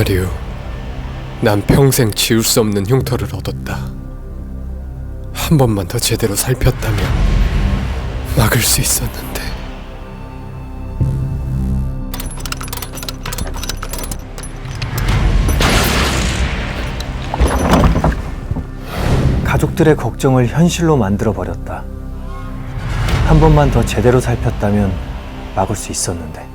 그날 이후 난 평생 지울 수 없는 흉터를 얻었다. 한 번만 더 제대로 살폈다면 막을 수 있었는데. 가족들의 걱정을 현실로 만들어 버렸다. 한 번만 더 제대로 살폈다면 막을 수 있었는데.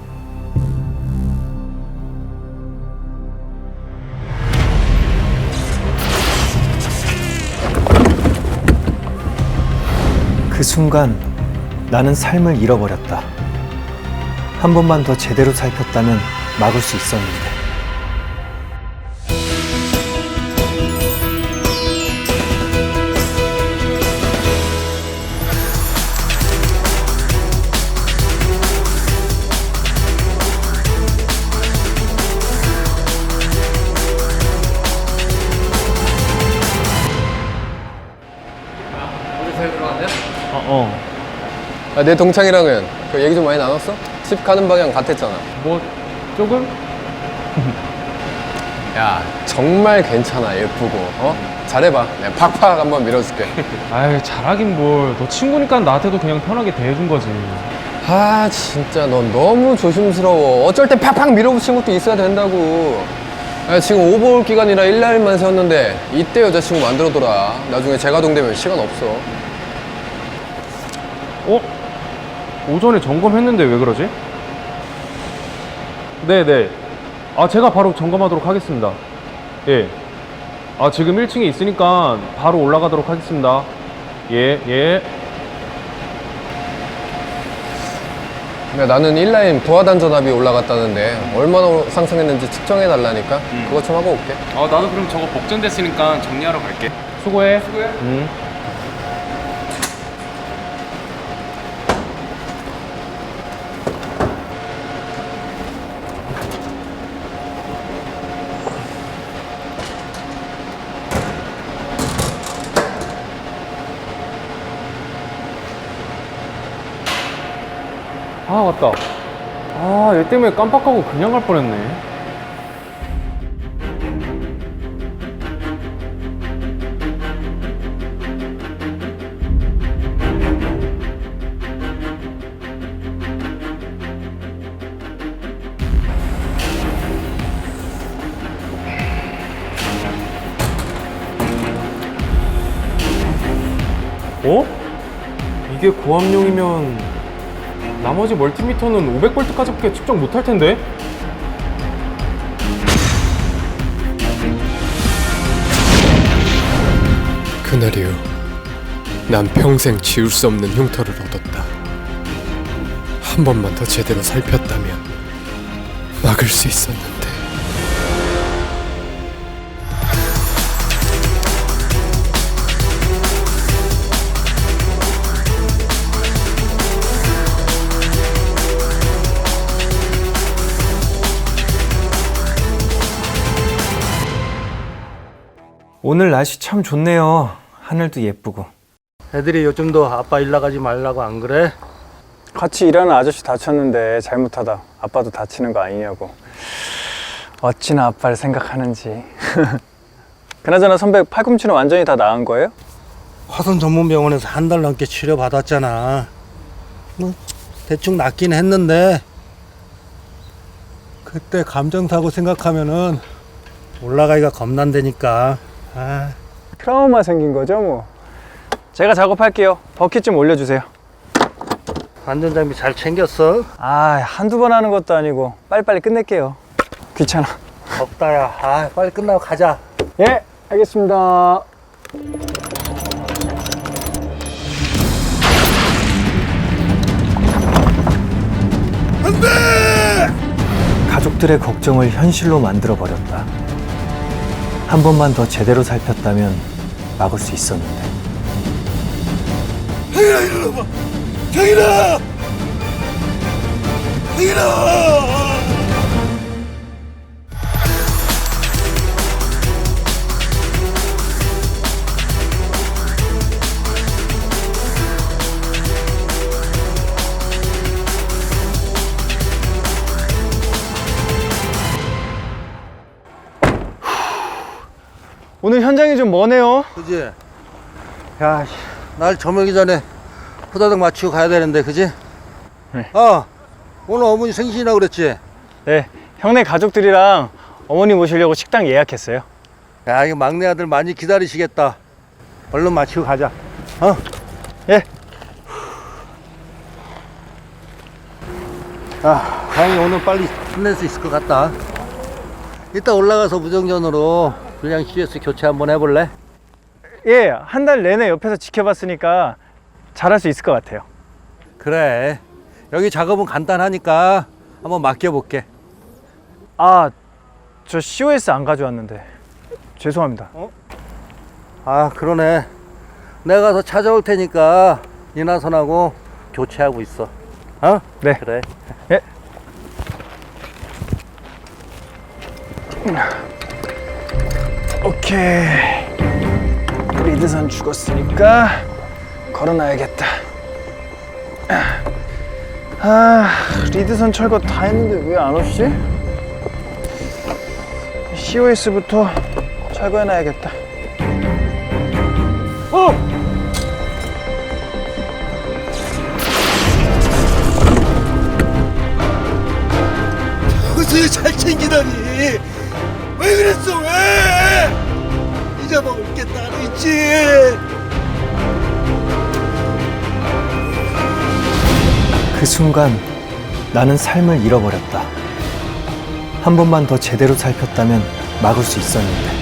순간 나는 삶을 잃어버렸다. 한 번만 더 제대로 살폈다면 막을 수 있었는데. 아, 내 동창이랑은 그 얘기 좀 많이 나눴어? 집 가는 방향 같았잖아. 뭐 조금? 야, 정말 괜찮아. 예쁘고. 어? 잘해봐. 내가 팍팍 한번 밀어줄게. 아유 잘하긴 뭘. 너 친구니까 나한테도 그냥 편하게 대해준 거지. 아, 진짜 넌 너무 조심스러워. 어쩔 때 팍팍 밀어붙이는 것도 있어야 된다고. 야, 지금 오버올 기간이라 일날만 세웠는데 이때 여자친구 만들어둬라. 나중에 재가동 되면 시간 없어. 어? 오전에 점검했는데 왜 그러지? 네네. 아 제가 바로 점검하도록 하겠습니다. 예. 아 지금 1층에 있으니까 바로 올라가도록 하겠습니다. 예 예. 야, 나는 일라인 부하단 전압이 올라갔다는데 얼마나 상승했는지 측정해 달라니까 그것 좀 하고 올게. 아 나도 그럼 저거 복전됐으니까 정리하러 갈게. 수고해. 수고해. 응. 아 맞다. 아얘 때문에 깜빡하고 그냥 갈 뻔했네. 어? 이게 고압용이면 나머지 멀티미터는 500볼트까지밖에 측정 못할 텐데? 그날 이후 난 평생 지울 수 없는 흉터를 얻었다. 한 번만 더 제대로 살폈다면 막을 수 있었는데. 오늘 날씨 참 좋네요. 하늘도 예쁘고. 애들이 요즘도 아빠 일 나가지 말라고 안 그래? 같이 일하는 아저씨 다쳤는데 잘못하다 아빠도 다치는 거 아니냐고 어찌나 아빠를 생각하는지 그나저나 선배 팔꿈치는 완전히 다 나은 거예요? 화선 전문 병원에서 한 달 넘게 치료 받았잖아. 뭐 대충 낫긴 했는데 그때 감정사고 생각하면은 올라가기가 겁난다니까. 아, 트라우마 생긴 거죠 뭐 제가 작업할게요 버킷 좀 올려주세요 안전장비 잘 챙겼어? 아 한두 번 하는 것도 아니고 빨리빨리 끝낼게요 귀찮아 덥다야. 아, 빨리 끝나고 가자. 예 알겠습니다 가족들의 걱정을 현실로 만들어 버렸다. 한 번만 더 제대로 살폈다면 막을 수 있었는데. 태일아 일어나봐! 태일아! 태일아! 오늘 현장이 좀 머네요. 그지? 야, 씨, 날 저물기 전에 후다닥 마치고 가야 되는데, 그지? 네. 아, 오늘 어머니 생신이라 그랬지? 네, 형네 가족들이랑 어머니 모시려고 식당 예약했어요. 야, 이거 막내 아들 많이 기다리시겠다. 얼른 마치고 가자. 어? 예. 아, 다행히 오늘 빨리 끝낼 수 있을 것 같다. 이따 올라가서 무정전으로 그냥 CS 교체 한번 해볼래? 예, 한 달 내내 옆에서 지켜봤으니까 잘할 수 있을 것 같아요. 그래. 여기 작업은 간단하니까 한번 맡겨볼게. 아, 저 COS 안 가져왔는데 죄송합니다. 아, 그러네. 내가 가서 찾아올 테니까 이나선하고 교체하고 있어. 어? 네. 그래. 예. 오케이. 리드선 죽었으니까 걸어놔야겠다. 아, 리드선 철거 다 했는데 왜 안 오시지? COS부터 철거해놔야겠다. 어! 잘 챙기다니. 왜 그랬어, 왜? 잊어먹을 게 따로 있지. 그 순간 나는 삶을 잃어버렸다. 한 번만 더 제대로 살폈다면 막을 수 있었는데.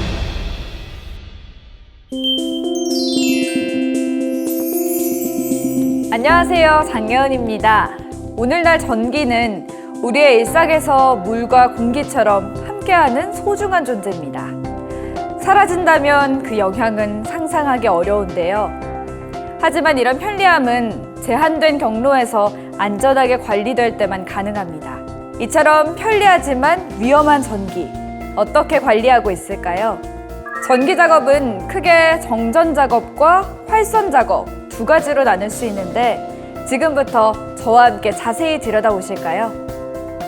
안녕하세요. 장예은입니다. 오늘날 전기는 우리의 일상에서 물과 공기처럼 함께하는 소중한 존재입니다. 사라진다면 그 영향은 상상하기 어려운데요. 하지만 이런 편리함은 제한된 경로에서 안전하게 관리될 때만 가능합니다. 이처럼 편리하지만 위험한 전기, 어떻게 관리하고 있을까요? 전기 작업은 크게 정전 작업과 활선 작업 두 가지로 나눌 수 있는데 지금부터 저와 함께 자세히 들여다보실까요?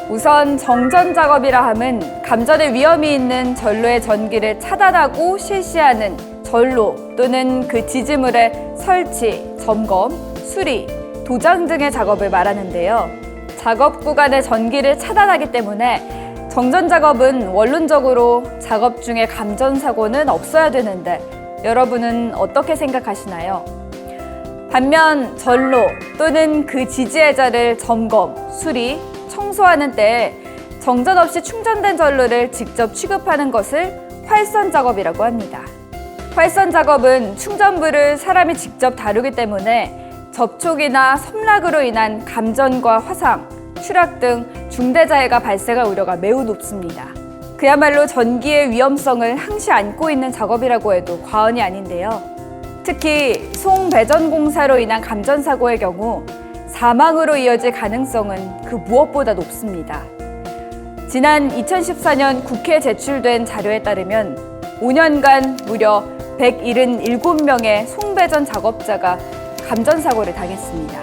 우선 정전 작업이라 함은 감전의 위험이 있는 전로의 전기를 차단하고 실시하는 전로 또는 그 지지물의 설치, 점검, 수리, 도장 등의 작업을 말하는데요. 작업 구간의 전기를 차단하기 때문에 정전 작업은 원론적으로 작업 중에 감전 사고는 없어야 되는데 여러분은 어떻게 생각하시나요? 반면 전로 또는 그 지지해자를 점검, 수리, 청소하는 때에 정전 없이 충전된 전로를 직접 취급하는 것을 활선 작업이라고 합니다. 활선 작업은 충전부를 사람이 직접 다루기 때문에 접촉이나 섬락으로 인한 감전과 화상, 추락 등 중대자해가 발생할 우려가 매우 높습니다. 그야말로 전기의 위험성을 항시 안고 있는 작업이라고 해도 과언이 아닌데요. 특히 송배전 공사로 인한 감전 사고의 경우 사망으로 이어질 가능성은 그 무엇보다 높습니다. 지난 2014년 국회에 제출된 자료에 따르면 5년간 무려 177명의 송배전 작업자가 감전 사고를 당했습니다.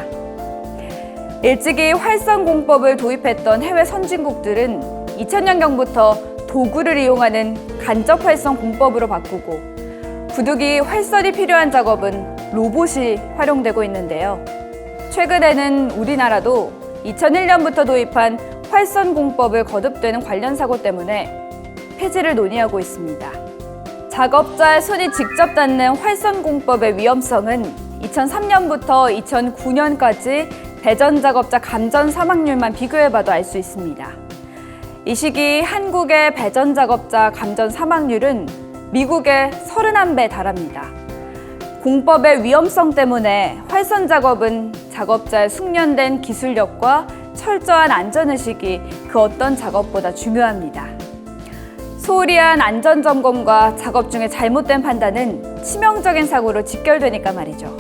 일찍이 활선 공법을 도입했던 해외 선진국들은 2000년경부터 도구를 이용하는 간접 활선 공법으로 바꾸고 구두기 활선이 필요한 작업은 로봇이 활용되고 있는데요. 최근에는 우리나라도 2001년부터 도입한 활선 공법을 거듭되는 관련 사고 때문에 폐지를 논의하고 있습니다. 작업자의 손이 직접 닿는 활선 공법의 위험성은 2003년부터 2009년까지 배전 작업자 감전 사망률만 비교해봐도 알 수 있습니다. 이 시기 한국의 배전 작업자 감전 사망률은 미국의 31배 달합니다. 공법의 위험성 때문에 활선 작업은 작업자의 숙련된 기술력과 철저한 안전의식이 그 어떤 작업보다 중요합니다. 소홀히 한 안전 점검과 작업 중에 잘못된 판단은 치명적인 사고로 직결되니까 말이죠.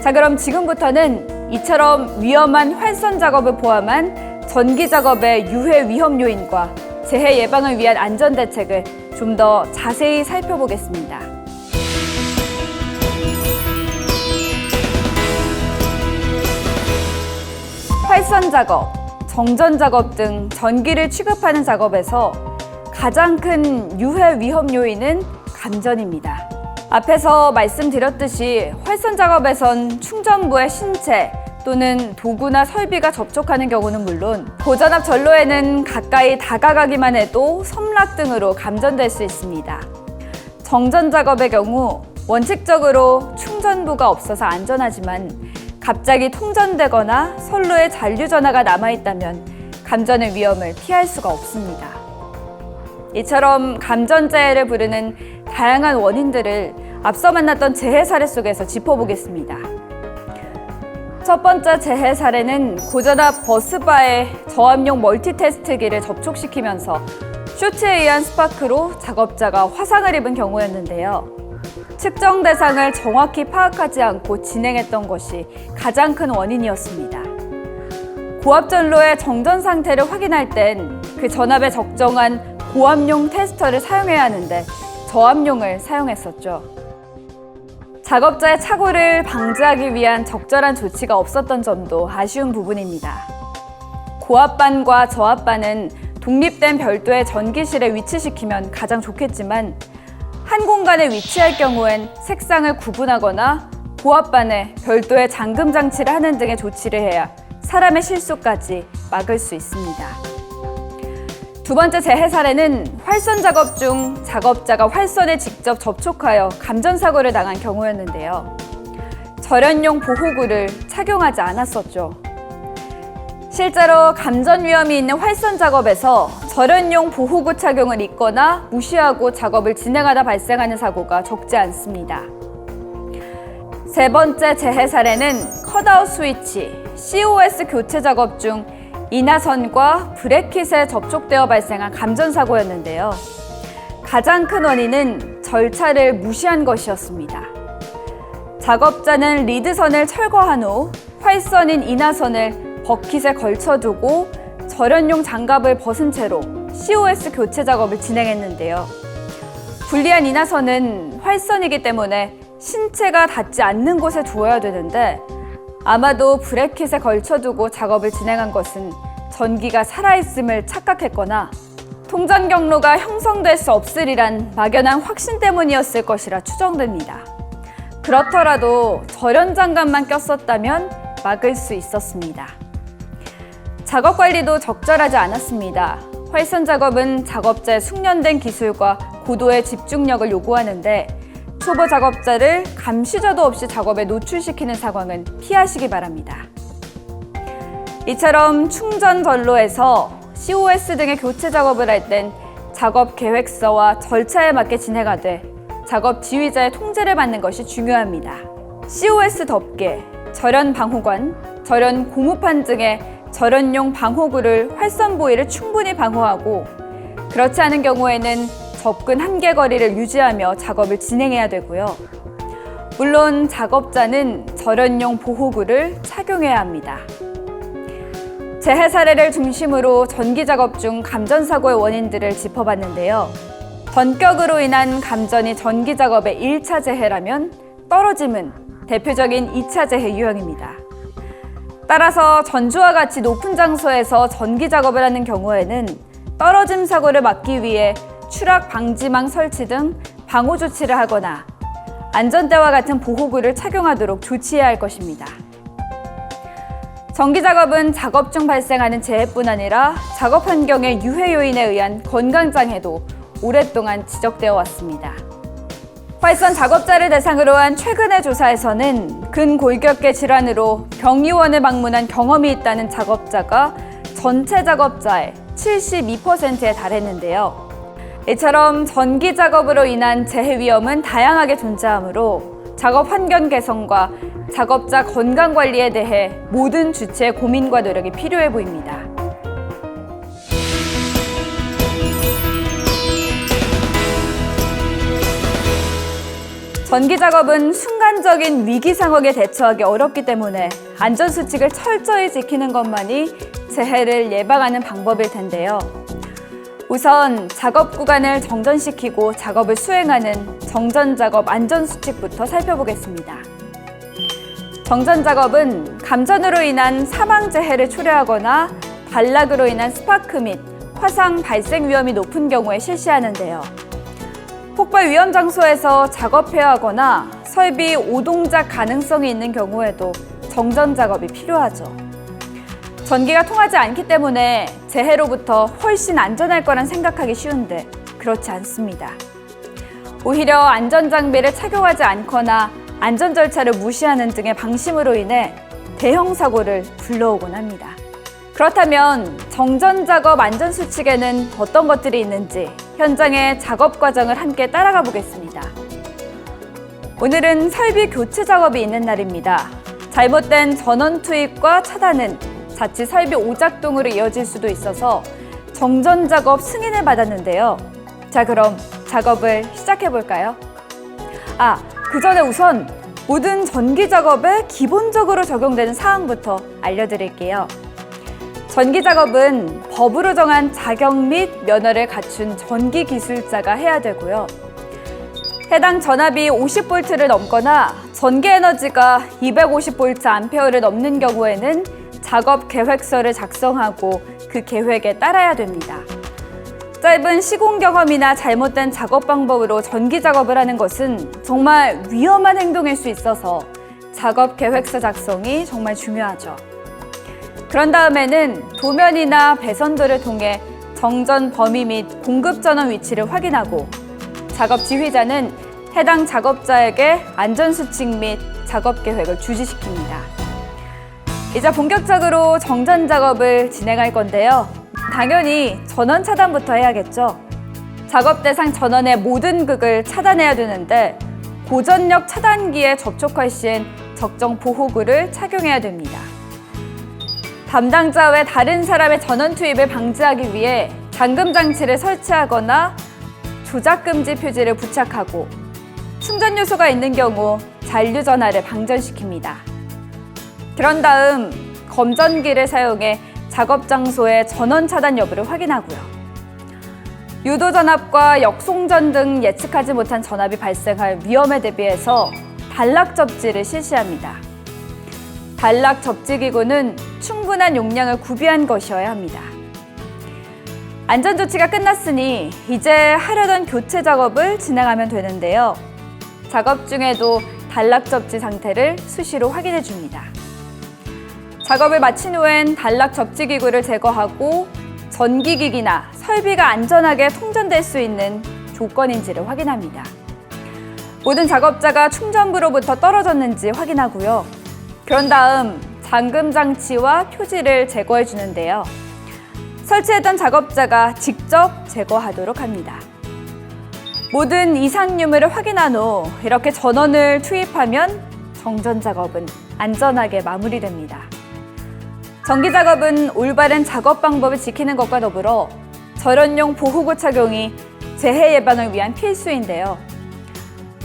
자, 그럼 지금부터는 이처럼 위험한 활선 작업을 포함한 전기 작업의 유해 위험 요인과 재해 예방을 위한 안전 대책을 좀 더 자세히 살펴보겠습니다. 활선 작업, 정전 작업 등 전기를 취급하는 작업에서 가장 큰 유해 위험 요인은 감전입니다. 앞에서 말씀드렸듯이 활선 작업에선 충전부의 신체 또는 도구나 설비가 접촉하는 경우는 물론 고전압 전로에는 가까이 다가가기만 해도 섬락 등으로 감전될 수 있습니다. 정전 작업의 경우 원칙적으로 충전부가 없어서 안전하지만 갑자기 통전되거나 선로에 잔류 전하가 남아있다면 감전의 위험을 피할 수가 없습니다. 이처럼 감전재해를 부르는 다양한 원인들을 앞서 만났던 재해 사례 속에서 짚어보겠습니다. 첫 번째 재해 사례는 고전압 버스바에 저압용 멀티테스트기를 접촉시키면서 쇼트에 의한 스파크로 작업자가 화상을 입은 경우였는데요. 측정 대상을 정확히 파악하지 않고 진행했던 것이 가장 큰 원인이었습니다. 고압 전로의 정전 상태를 확인할 땐 그 전압에 적정한 고압용 테스터를 사용해야 하는데 저압용을 사용했었죠. 작업자의 착오를 방지하기 위한 적절한 조치가 없었던 점도 아쉬운 부분입니다. 고압반과 저압반은 독립된 별도의 전기실에 위치시키면 가장 좋겠지만 한 공간에 위치할 경우엔 색상을 구분하거나 고압반에 별도의 잠금 장치를 하는 등의 조치를 해야 사람의 실수까지 막을 수 있습니다. 두 번째 재해 사례는 활선 작업 중 작업자가 활선에 직접 접촉하여 감전 사고를 당한 경우였는데요. 절연용 보호구를 착용하지 않았었죠. 실제로 감전 위험이 있는 활선 작업에서 절연용 보호구 착용을 잊거나 무시하고 작업을 진행하다 발생하는 사고가 적지 않습니다. 세 번째 재해 사례는 컷아웃 스위치, COS 교체 작업 중 인하선과 브레킷에 접촉되어 발생한 감전 사고였는데요. 가장 큰 원인은 절차를 무시한 것이었습니다. 작업자는 리드선을 철거한 후 활선인 인하선을 버킷에 걸쳐두고 절연용 장갑을 벗은 채로 COS 교체 작업을 진행했는데요. 불리한 인하선은 활선이기 때문에 신체가 닿지 않는 곳에 두어야 되는데 아마도 브레킷에 걸쳐두고 작업을 진행한 것은 전기가 살아있음을 착각했거나 통전 경로가 형성될 수 없으리란 막연한 확신 때문이었을 것이라 추정됩니다. 그렇더라도 절연 장갑만 꼈었다면 막을 수 있었습니다. 작업 관리도 적절하지 않았습니다. 활선 작업은 작업자의 숙련된 기술과 고도의 집중력을 요구하는데 초보 작업자를 감시자도 없이 작업에 노출시키는 상황은 피하시기 바랍니다. 이처럼 충전 전로에서 COS 등의 교체 작업을 할 땐 작업 계획서와 절차에 맞게 진행하되 작업 지휘자의 통제를 받는 것이 중요합니다. COS 덮개, 절연 방호관, 절연 고무판 등의 절연용 방호구를 활선 부위를 충분히 방호하고 그렇지 않은 경우에는 접근 한계 거리를 유지하며 작업을 진행해야 되고요. 물론 작업자는 절연용 보호구를 착용해야 합니다. 재해 사례를 중심으로 전기 작업 중 감전 사고의 원인들을 짚어봤는데요. 전격으로 인한 감전이 전기 작업의 1차 재해라면 떨어짐은 대표적인 2차 재해 유형입니다. 따라서 전주와 같이 높은 장소에서 전기 작업을 하는 경우에는 떨어짐 사고를 막기 위해 추락 방지망 설치 등 방호 조치를 하거나 안전대와 같은 보호구를 착용하도록 조치해야 할 것입니다. 전기 작업은 작업 중 발생하는 재해뿐 아니라 작업 환경의 유해 요인에 의한 건강 장애도 오랫동안 지적되어 왔습니다. 활선 작업자를 대상으로 한 최근의 조사에서는 근골격계 질환으로 병의원을 방문한 경험이 있다는 작업자가 전체 작업자의 72%에 달했는데요. 이처럼 전기 작업으로 인한 재해 위험은 다양하게 존재하므로 작업 환경 개선과 작업자 건강 관리에 대해 모든 주체의 고민과 노력이 필요해 보입니다. 전기 작업은 순간적인 위기 상황에 대처하기 어렵기 때문에 안전 수칙을 철저히 지키는 것만이 재해를 예방하는 방법일 텐데요. 우선 작업 구간을 정전시키고 작업을 수행하는 정전 작업 안전 수칙부터 살펴보겠습니다. 정전 작업은 감전으로 인한 사망 재해를 초래하거나 단락으로 인한 스파크 및 화상 발생 위험이 높은 경우에 실시하는데요. 폭발 위험 장소에서 작업해야 하거나 설비 오동작 가능성이 있는 경우에도 정전 작업이 필요하죠. 전기가 통하지 않기 때문에 재해로부터 훨씬 안전할 거란 생각하기 쉬운데 그렇지 않습니다. 오히려 안전 장비를 착용하지 않거나 안전 절차를 무시하는 등의 방심으로 인해 대형 사고를 불러오곤 합니다. 그렇다면 정전 작업 안전 수칙에는 어떤 것들이 있는지 현장의 작업 과정을 함께 따라가 보겠습니다. 오늘은 설비 교체 작업이 있는 날입니다. 잘못된 전원 투입과 차단은 자칫 설비 오작동으로 이어질 수도 있어서 정전 작업 승인을 받았는데요. 자, 그럼 작업을 시작해 볼까요? 아, 그 전에 우선 모든 전기 작업에 기본적으로 적용되는 사항부터 알려드릴게요. 전기 작업은 법으로 정한 자격 및 면허를 갖춘 전기 기술자가 해야 되고요. 해당 전압이 50볼트를 넘거나 전기 에너지가 250볼트 암페어를 넘는 경우에는 작업 계획서를 작성하고 그 계획에 따라야 됩니다. 짧은 시공 경험이나 잘못된 작업 방법으로 전기 작업을 하는 것은 정말 위험한 행동일 수 있어서 작업 계획서 작성이 정말 중요하죠. 그런 다음에는 도면이나 배선도를 통해 정전 범위 및 공급 전원 위치를 확인하고 작업 지휘자는 해당 작업자에게 안전 수칙 및 작업 계획을 주지시킵니다. 이제 본격적으로 정전 작업을 진행할 건데요. 당연히 전원 차단부터 해야겠죠. 작업 대상 전원의 모든 극을 차단해야 되는데 고전력 차단기에 접촉할 시엔 적정 보호구를 착용해야 됩니다. 담당자 외 다른 사람의 전원 투입을 방지하기 위해 잠금 장치를 설치하거나 조작 금지 표지를 부착하고 충전 요소가 있는 경우 잔류 전화를 방전시킵니다. 그런 다음 검전기를 사용해 작업 장소의 전원 차단 여부를 확인하고요. 유도 전압과 역송전 등 예측하지 못한 전압이 발생할 위험에 대비해서 단락 접지를 실시합니다. 단락 접지 기구는 충분한 용량을 구비한 것이어야 합니다. 안전 조치가 끝났으니 이제 하려던 교체 작업을 진행하면 되는데요. 작업 중에도 단락 접지 상태를 수시로 확인해 줍니다. 작업을 마친 후엔 단락 접지 기구를 제거하고 전기기기나 설비가 안전하게 통전될 수 있는 조건인지를 확인합니다. 모든 작업자가 충전부로부터 떨어졌는지 확인하고요. 그런 다음 잠금 장치와 표지를 제거해 주는데요. 설치했던 작업자가 직접 제거하도록 합니다. 모든 이상 유무를 확인한 후 이렇게 전원을 투입하면 정전 작업은 안전하게 마무리됩니다. 전기 작업은 올바른 작업 방법을 지키는 것과 더불어 절연용 보호구 착용이 재해 예방을 위한 필수인데요.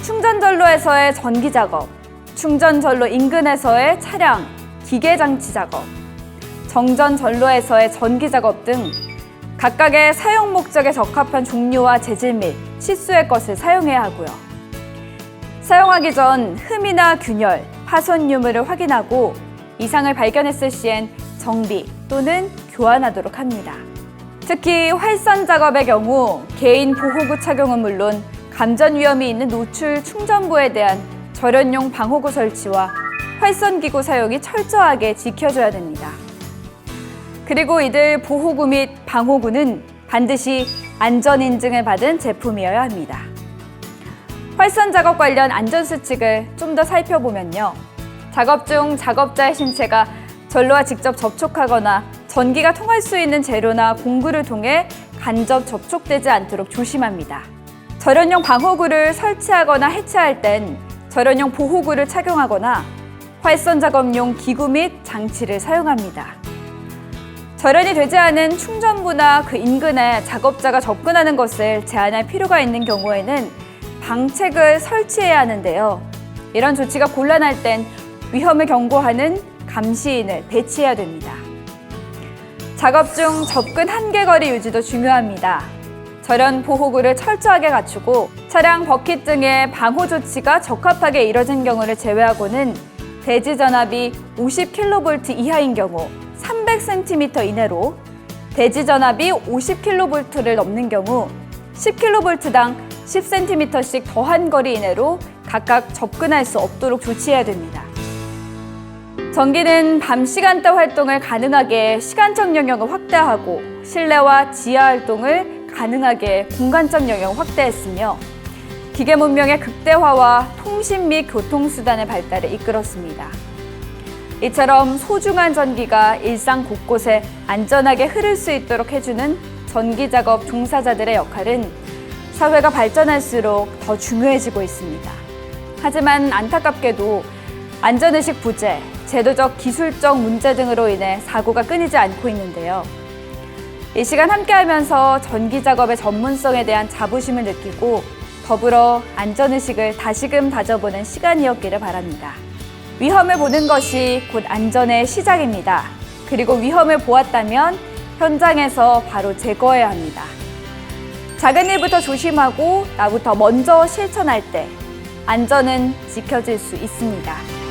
충전 전로에서의 전기 작업, 충전 전로 인근에서의 차량, 기계 장치 작업, 정전 전로에서의 전기 작업 등 각각의 사용 목적에 적합한 종류와 재질 및 치수의 것을 사용해야 하고요. 사용하기 전 흠이나 균열, 파손 유무를 확인하고 이상을 발견했을 시엔 정비 또는 교환하도록 합니다. 특히 활선 작업의 경우 개인 보호구 착용은 물론 감전 위험이 있는 노출 충전부에 대한 절연용 방호구 설치와 활선기구 사용이 철저하게 지켜져야 됩니다. 그리고 이들 보호구 및 방호구는 반드시 안전 인증을 받은 제품이어야 합니다. 활선 작업 관련 안전 수칙을 좀 더 살펴보면요. 작업 중 작업자의 신체가 전로와 직접 접촉하거나 전기가 통할 수 있는 재료나 공구를 통해 간접 접촉되지 않도록 조심합니다. 절연용 방호구를 설치하거나 해체할 땐 절연용 보호구를 착용하거나 활선 작업용 기구 및 장치를 사용합니다. 절연이 되지 않은 충전부나 그 인근에 작업자가 접근하는 것을 제한할 필요가 있는 경우에는 방책을 설치해야 하는데요. 이런 조치가 곤란할 땐 위험을 경고하는 감시인을 배치해야 됩니다. 작업 중 접근 한계 거리 유지도 중요합니다. 절연 보호구를 철저하게 갖추고 차량 버킷 등의 방호 조치가 적합하게 이뤄진 경우를 제외하고는 대지 전압이 50kV 이하인 경우 300cm 이내로 대지 전압이 50kV를 넘는 경우 10kV당 10cm씩 더한 거리 이내로 각각 접근할 수 없도록 조치해야 됩니다. 전기는 밤 시간대 활동을 가능하게 시간적 영역을 확대하고 실내와 지하 활동을 가능하게 공간적 영역을 확대했으며 기계 문명의 극대화와 통신 및 교통수단의 발달을 이끌었습니다. 이처럼 소중한 전기가 일상 곳곳에 안전하게 흐를 수 있도록 해주는 전기 작업 종사자들의 역할은 사회가 발전할수록 더 중요해지고 있습니다. 하지만 안타깝게도 안전의식 부재, 제도적 기술적 문제 등으로 인해 사고가 끊이지 않고 있는데요. 이 시간 함께 하면서 전기 작업의 전문성에 대한 자부심을 느끼고 더불어 안전의식을 다시금 다져보는 시간이었기를 바랍니다. 위험을 보는 것이 곧 안전의 시작입니다. 그리고 위험을 보았다면 현장에서 바로 제거해야 합니다. 작은 일부터 조심하고 나부터 먼저 실천할 때 안전은 지켜질 수 있습니다.